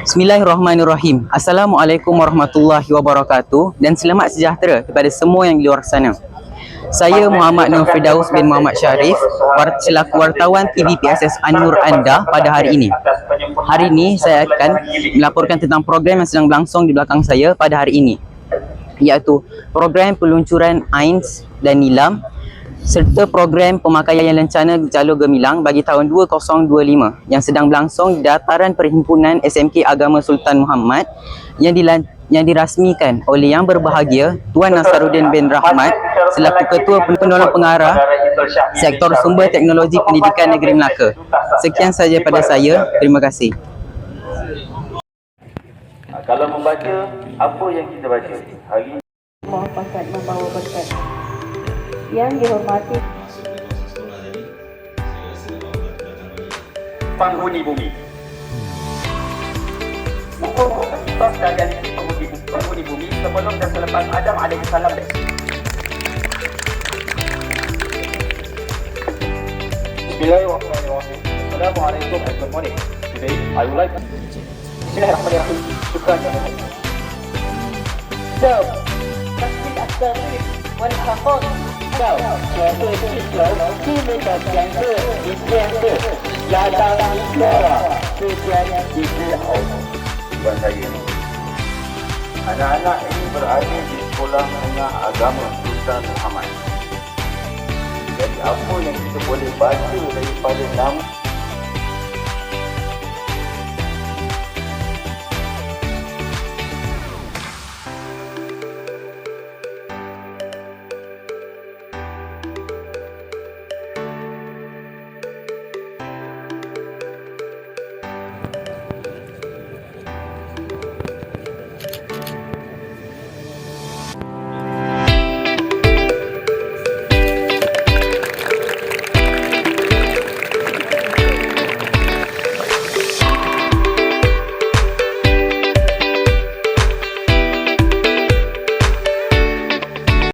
Bismillahirrahmanirrahim. Assalamualaikum warahmatullahi wabarakatuh dan selamat sejahtera kepada semua yang di luar sana. Saya Muhammad Nur Firdaus bin Muhammad Syarif, war- selaku wartawan TVPSS An-Nur anda pada hari ini. Hari ini saya akan melaporkan tentang program yang sedang berlangsung di belakang saya pada hari ini iaitu program peluncuran AINS dan NILAM serta program pemakaian lencana jalur gemilang bagi tahun 2025 yang sedang berlangsung di dataran Perhimpunan SMK Agama Sultan Muhammad yang dilan- yang dirasmikan oleh yang berbahagia Tuan Nasaruddin bin Rahmat selaku Ketua Penolong Pengarah Sektor Sumber Teknologi Pendidikan Negeri Melaka. Sekian saja pada saya. Terima kasih. Kalau membaca, apa yang kita baca? Hari ini Mohon pangkat membawa berkat. Yang dihormati penghuni bumi. Hukum kitab dan penghuni bumi, sebelum dan selepas Adam alaihissalam. Bismillahirrahmanirrahim. Assalamualaikum good morning. Today I would like Bismillahirrahmanirrahim. Syukran. So, Kau, saya. Anak-anak ini berada di sekolah menengah agama Sultan Muhammad. Jadi apa yang kita boleh baca daripada nama